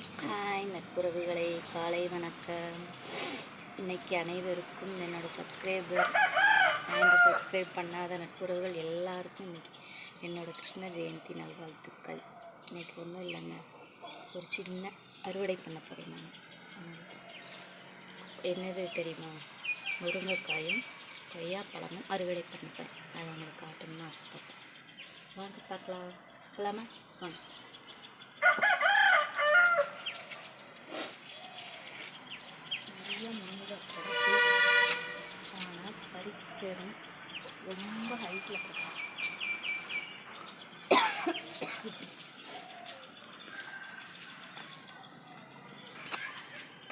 Hi நட்புறவுகளை காலை வணக்கம். இன்னைக்கு அனைவருக்கும் என்னோடய சப்ஸ்கிரைபர் அண்ட் சப்ஸ்கிரைப் பண்ணாத நட்புறவுகள் எல்லாருக்கும் இன்னைக்கு என்னோடய கிருஷ்ண ஜெயந்தி நல்வாழ்த்துக்கள். இன்னைக்கு ஒன்றும் இல்லைங்க. ஒரு சின்ன அறுவடை பண்ண போகிறேன் நான். என்னது தெரியுமா? முருங்கைக்காயும் கொய்யாப்பழமும் அறுவடை பண்ணிப்பேன் அதை உங்களுக்கு காட்டணும்னு ஆசைப்பட்டேன். வாங்க பார்க்கலாம். போகலாமா வாங்க நிறைய முன்னுரை கிடக்கு ஆனால் பறிக்கணும் ரொம்ப ஹைட்டில் கிடக்கு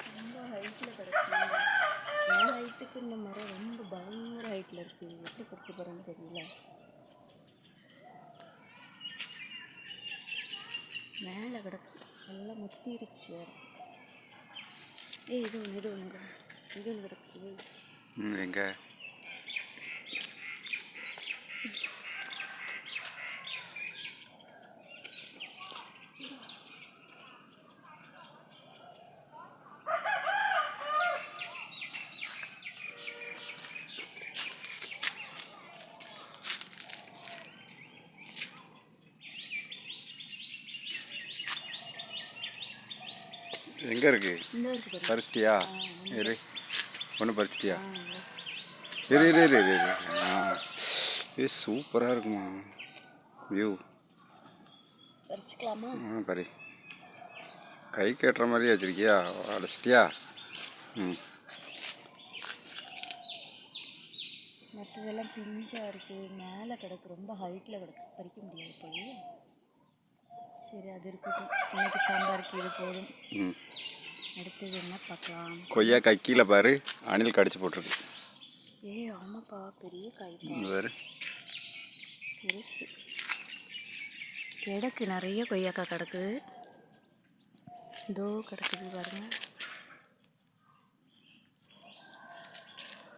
ரொம்ப ஹைட்டில் கிடக்கு என் ஹைட்டுக்கு இந்த மரம் ரொம்ப பயங்கர ஹைட்டில் இருக்குது எப்படி கொடுத்து போகிறேன்னு தெரியல. மேலே கிடக்கு. நல்லா முத்திருச்சு. ஏய் இது ஒன்று இது ஒன்று இது ஒன்று கிடக்குது எங்கே? எங்கே இருக்கு? இந்த இருக்கு பாரு பறிச்சிட்டியா? இரு. ஒன்று பறிச்சிட்டியா. இரு இரு இரு இரு ஆ. ஏ சூப்பராக இருக்குமா? வியூ பறிச்சுக்கலாமா? ஆ பறி. கை கட்டுற மாதிரியே வச்சிருக்கியா? அடைச்சிட்டியா? ம். மற்றதெல்லாம் பிஞ்சாக இருக்குது மேலே கிடக்கு. ரொம்ப ஹைட்டில் கிடக்கு. பறிக்க முடியாது போய் சரி அது இருக்கட்டும். இன்னைக்கு சாம்பாருக்கு இது போதும். அடுத்தது என்ன பார்க்கலாம்? கொய்யாக்காய் கீழே பாரு அணில் கடிச்சு போட்டிருக்கு. ஏய் ஆமாப்பா பெரிய இங்க பாரு. பெருசு. கிடக்கு நிறைய கொய்யாக்காய் கிடக்குது இதோ கிடக்குது பாருங்க.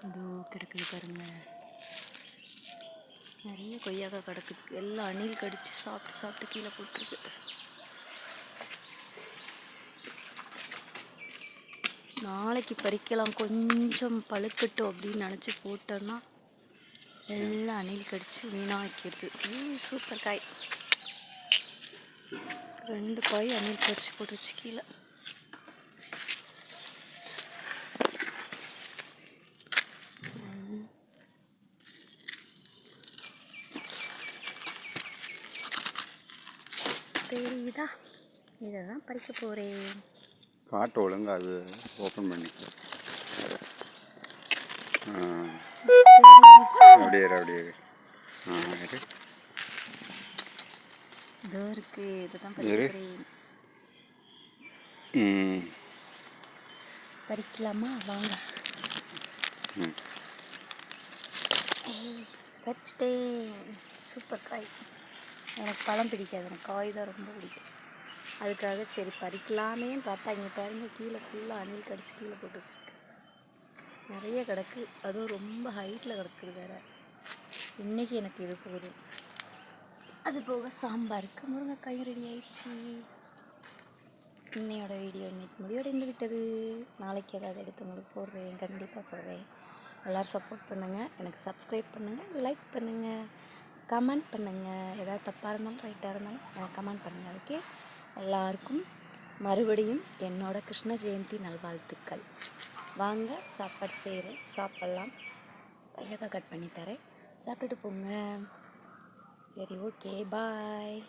இதோ கிடக்குது பாருங்க. நிறைய கொய்யாக்காய் கிடக்குது. எல்லாம் அணில் கடித்து சாப்பிட்டு சாப்பிட்டு கீழே போட்டிருக்கு. நாளைக்கு பறிக்கலாம். கொஞ்சம் பழுக்கட்டும் அப்படின்னு நினச்சி போட்டோன்னா எல்லாம் அணில் கடித்து வீணாக்கிடுது. சூப்பர் காய். ரெண்டு காய் அணில் கடிச்சு போட்டுருச்சு கீழே ம். தெரியுதா? இதை தான் பறிக்க போகிறேன் காட்டு ஒழுங்கா அது ஓப்பன் பண்ணி அப்படியே அப்படியே. ஆ இதோ இருக்கு இதை தான் இரு. பறிக்க போகிறேன் ம். பறிக்கலாமா வாங்க. பறிச்சிட்டேன் சூப்பர் காய். எனக்கு பழம் பிடிக்காது. எனக்கு காய் தான் ரொம்ப பிடிக்கும். அதுக்காக சரி பறிக்கலாமேன்னு பார்த்தா இங்கே பாருங்க கீழே ஃபுல்லாக அணில் கடிச்சு கீழே போட்டு வச்சுருக்கு. நிறைய கிடக்கு. அதுவும் ரொம்ப ஹைட்டில் கிடக்குது வேற. இன்னைக்கு எனக்கு இது போதும். அது போக சாம்பாருக்கு முருங்கைக்காயும் ரெடி ஆயிடுச்சு. இன்னையோட வீடியோ இன்னைக்கு முடியோடு விட்டது. நாளைக்கு ஏதாவது எடுத்து உங்களுக்கு போடுறேன். கண்டிப்பாக போடுறேன். எல்லோரும் சப்போர்ட் பண்ணுங்கள் எனக்கு சப்ஸ்கிரைப் பண்ணுங்கள் லைக் பண்ணுங்கள் கமெண்ட் பண்ணுங்கள் ஏதாவது தப்பாக இருந்தாலும் ரைட்டாக இருந்தாலும் எனக்கு கமெண்ட் பண்ணுங்கள் ஓகே எல்லாருக்கும் மறுபடியும் என்னோடய கிருஷ்ண ஜெயந்தி நல்வாழ்த்துக்கள். வாங்க சாப்பாடு செய்கிறேன் சாப்பிட்லாம். கையக்கா கட் பண்ணி தரேன். சாப்பிட்டுட்டு போங்க. சரி ஓகே பாய்